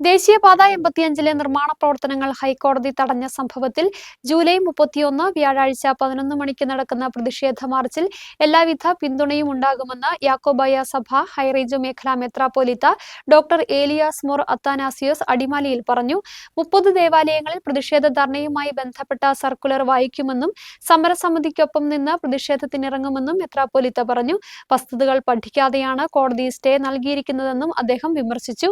ദേശീയപാത എൺപത്തിയഞ്ചിലെ നിർമ്മാണ പ്രവർത്തനങ്ങൾ ഹൈക്കോടതി തടഞ്ഞ സംഭവത്തിൽ ജൂലൈ മുപ്പത്തിയൊന്ന് വ്യാഴാഴ്ച പതിനൊന്ന് മണിക്ക് നടക്കുന്ന പ്രതിഷേധ മാർച്ചിൽ എല്ലാവിധ പിന്തുണയും ഉണ്ടാകുമെന്ന് യാക്കോബായ സഭ ഹൈറേഞ്ച് മേഖലാ മെത്രാപ്പോലിത്ത ഡോക്ടർ ഏലിയാസ് മോർ അത്താനാസിയോസ് അടിമാലിയിൽ പറഞ്ഞു. മുപ്പത് ദേവാലയങ്ങളിൽ പ്രതിഷേധ ധർണയുമായി ബന്ധപ്പെട്ട സർക്കുലർ വായിക്കുമെന്നും സമരസമിതിക്കൊപ്പം നിന്ന് പ്രതിഷേധത്തിനിറങ്ങുമെന്നും മെത്രാപ്പോലിത്ത പറഞ്ഞു. വസ്തുതകൾ പഠിക്കാതെയാണ് കോടതി സ്റ്റേ നൽകിയിരിക്കുന്നതെന്നും അദ്ദേഹം വിമർശിച്ചു.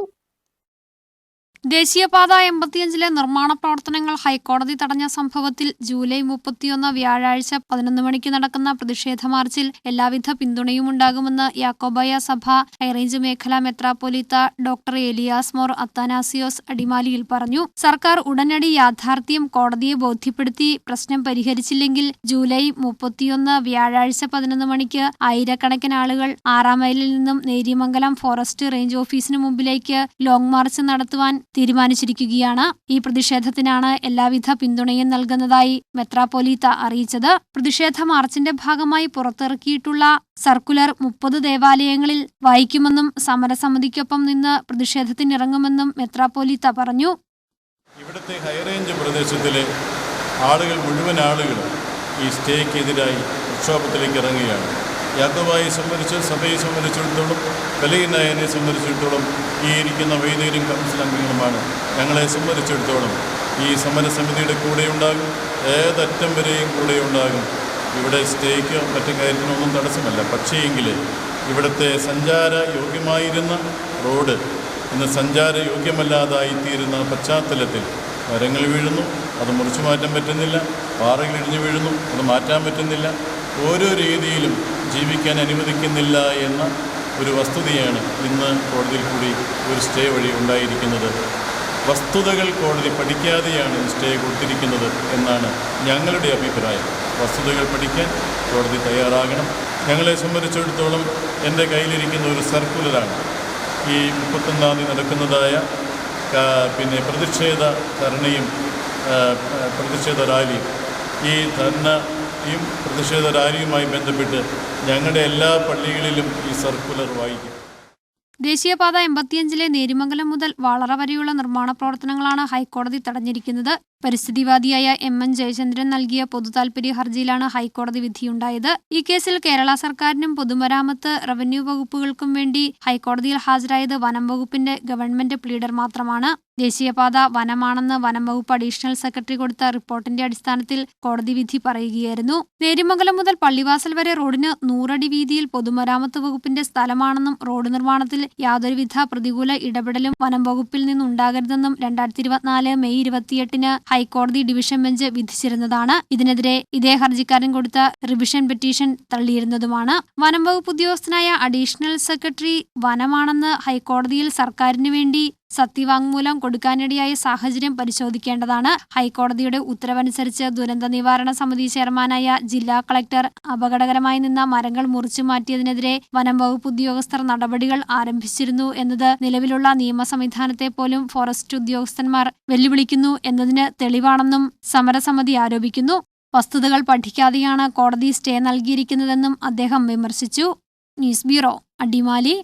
ദേശീയപാത എൺപത്തിയഞ്ചിലെ നിർമ്മാണ പ്രവർത്തനങ്ങൾ ഹൈക്കോടതി തടഞ്ഞ സംഭവത്തിൽ ജൂലൈ മുപ്പത്തിയൊന്ന് വ്യാഴാഴ്ച പതിനൊന്ന് മണിക്ക് നടക്കുന്ന പ്രതിഷേധ മാർച്ചിൽ എല്ലാവിധ പിന്തുണയും ഉണ്ടാകുമെന്ന് യാക്കോബായ സഭ ഹൈറേഞ്ച് മേഖല മെത്രാപ്പൊലീത്ത ഡോക്ടർ എലിയാസ് മോർ അത്താനാസിയോസ് അടിമാലിയിൽ പറഞ്ഞു. സർക്കാർ ഉടനടി യാഥാർത്ഥ്യം കോടതിയെ ബോധ്യപ്പെടുത്തി പ്രശ്നം പരിഹരിച്ചില്ലെങ്കിൽ ജൂലൈ മുപ്പത്തിയൊന്ന് വ്യാഴാഴ്ച പതിനൊന്ന് മണിക്ക് ആയിരക്കണക്കിന് ആളുകൾ ആറാം മൈലിൽ നിന്നും നേര്യമംഗലം ഫോറസ്റ്റ് റേഞ്ച് ഓഫീസിന് മുമ്പിലേക്ക് ലോങ് മാർച്ച് നടത്തുവാൻ തീരുമാനിച്ചിരിക്കുകയാണ്. ഈ പ്രതിഷേധത്തിനാണ് എല്ലാവിധ പിന്തുണയും നൽകുന്നതായി മെത്രാപൊലീത്ത അറിയിച്ചത്. പ്രതിഷേധ മാർച്ചിന്റെ ഭാഗമായി പുറത്തിറക്കിയിട്ടുള്ള സർക്കുലർ മുപ്പത് ദേവാലയങ്ങളിൽ വായിക്കുമെന്നും സമരസമിതിക്കൊപ്പം നിന്ന് പ്രതിഷേധത്തിനിറങ്ങുമെന്നും മെത്രാപൊലീത്ത പറഞ്ഞു. ഇവിടുത്തെ ഹൈറേഞ്ച് പ്രദേശത്തിലെ ആളുകൾ മുഴുവൻ ആളുകൾ ഈ സ്റ്റേക്കെതിരായി പ്രക്ഷോഭത്തിലേക്ക് ഇറങ്ങുകയാണ്. യാക്കോബായെ സംബന്ധിച്ച് സഭയെ സംബന്ധിച്ചിടത്തോളം ബലഹീനായനെ സംബന്ധിച്ചിടത്തോളം ഈ ഇരിക്കുന്ന വൈദികരും കൗൺസിൽ അംഗങ്ങളുമാണ്. ഞങ്ങളെ സംബന്ധിച്ചിടത്തോളം ഈ സമരസമിതിയുടെ കൂടെയുണ്ടാകും ഏതറ്റം വരെയും കൂടെയുണ്ടാകും. ഇവിടെ സ്റ്റേക്ക് മറ്റു കാര്യത്തിനൊന്നും തടസ്സമല്ല. പക്ഷേയെങ്കിൽ ഇവിടുത്തെ സഞ്ചാര യോഗ്യമായിരുന്ന റോഡ് ഇന്ന് സഞ്ചാര യോഗ്യമല്ലാതായിത്തീരുന്ന പശ്ചാത്തലത്തിൽ മരങ്ങൾ വീഴുന്നു അത് മുറിച്ചു മാറ്റാൻ പറ്റുന്നില്ല പാറകൾ ഇടിഞ്ഞു വീഴുന്നു അത് മാറ്റാൻ പറ്റുന്നില്ല. ഓരോ രീതിയിലും ജീവിക്കാൻ അനുവദിക്കുന്നില്ല എന്ന ഒരു വസ്തുതയാണ് ഇന്ന് കോടതിയിൽ കൂടി ഒരു സ്റ്റേ വഴി ഉണ്ടായിരിക്കുന്നത്. വസ്തുതകൾ കോടതി പഠിക്കാതെയാണ് സ്റ്റേ കൊടുത്തിരിക്കുന്നത് എന്നാണ് ഞങ്ങളുടെ അഭിപ്രായം. വസ്തുതകൾ പഠിക്കാൻ കോടതി തയ്യാറാകണം. ഞങ്ങളെ സംബന്ധിച്ചിടത്തോളം എന്റെ കയ്യിലിരിക്കുന്ന ഒരു സർക്കുലറാണ്. ഈ മുപ്പത്തൊന്നാം തീയതി നടക്കുന്നതായ പിന്നെ പ്രതിഷേധ ധർണയും പ്രതിഷേധ റാലിയും ഈ ധർണയും പ്രതിഷേധ റാലിയുമായി ബന്ധപ്പെട്ട് ഞങ്ങളുടെ എല്ലാ പള്ളികളിലും ഈ സർക്കുലർ വായിക്കും. ദേശീയപാത എൺപത്തിയഞ്ചിലെ നേരിമംഗലം മുതൽ വളറ വരെയുള്ള നിർമ്മാണ പ്രവർത്തനങ്ങളാണ് ഹൈക്കോടതി തടഞ്ഞിരിക്കുന്നത്. പരിസ്ഥിതിവാദിയായ എം എൻ ജയചന്ദ്രൻ നൽകിയ പൊതുതാൽപര്യ ഹർജിയിലാണ് ഹൈക്കോടതി വിധിയുണ്ടായത്. ഈ കേസിൽ കേരള സർക്കാരിനും പൊതുമരാമത്ത് റവന്യൂ വകുപ്പുകൾക്കും വേണ്ടി ഹൈക്കോടതിയിൽ ഹാജരായത് വനം വകുപ്പിന്റെ ഗവൺമെന്റ് പ്ലീഡർ മാത്രമാണ്. ദേശീയപാത വനമാണെന്ന് വനം വകുപ്പ് അഡീഷണൽ സെക്രട്ടറി കൊടുത്ത റിപ്പോർട്ടിന്റെ അടിസ്ഥാനത്തിൽ കോടതി വിധി പറയുകയായിരുന്നു. നേരിമംഗലം മുതൽ പള്ളിവാസൽ വരെ റോഡിന് നൂറടി വീതിയിൽ പൊതുമരാമത്ത് വകുപ്പിന്റെ സ്ഥലമാണെന്നും റോഡ് നിർമ്മാണത്തിൽ യാതൊരുവിധ പ്രതികൂല ഇടപെടലും വനം വകുപ്പിൽ നിന്നുണ്ടാകരുതെന്നും രണ്ടായിരത്തി ഇരുപത്തിനാല് മെയ് ഇരുപത്തിയെട്ടിന് ഹൈക്കോടതി ഡിവിഷൻ ബെഞ്ച് വിധിച്ചിരുന്നതാണ്. ഇതിനെതിരെ ഇതേ ഹർജിക്കാരൻ കൊടുത്ത റിവിഷൻ പെറ്റീഷൻ തള്ളിയിരുന്നതുമാണ്. വനം വകുപ്പ് ഉദ്യോഗസ്ഥനായ അഡീഷണൽ സെക്രട്ടറി വനമാണെന്ന് ഹൈക്കോടതിയിൽ സർക്കാരിന് വേണ്ടി സത്യവാങ്മൂലം കൊടുക്കാനിടയായ സാഹചര്യം പരിശോധിക്കേണ്ടതാണ്. ഹൈക്കോടതിയുടെ ഉത്തരവനുസരിച്ച് ദുരന്ത നിവാരണ സമിതി ചെയർമാനായ ജില്ലാ കളക്ടർ അപകടകരമായി നിന്ന മരങ്ങൾ മുറിച്ചു മാറ്റിയതിനെതിരെ വനം വകുപ്പ് ഉദ്യോഗസ്ഥർ നടപടികൾ ആരംഭിച്ചിരുന്നു എന്നത് നിലവിലുള്ള നിയമ സംവിധാനത്തെ പോലും ഫോറസ്റ്റ് ഉദ്യോഗസ്ഥന്മാർ വെല്ലുവിളിക്കുന്നു എന്നതിന് തെളിവാണെന്നും സമരസമിതി ആരോപിക്കുന്നു. വസ്തുതകൾ പഠിക്കാതെയാണ് കോടതി സ്റ്റേ നൽകിയിരിക്കുന്നതെന്നും അദ്ദേഹം വിമർശിച്ചു. News bureau Adimali.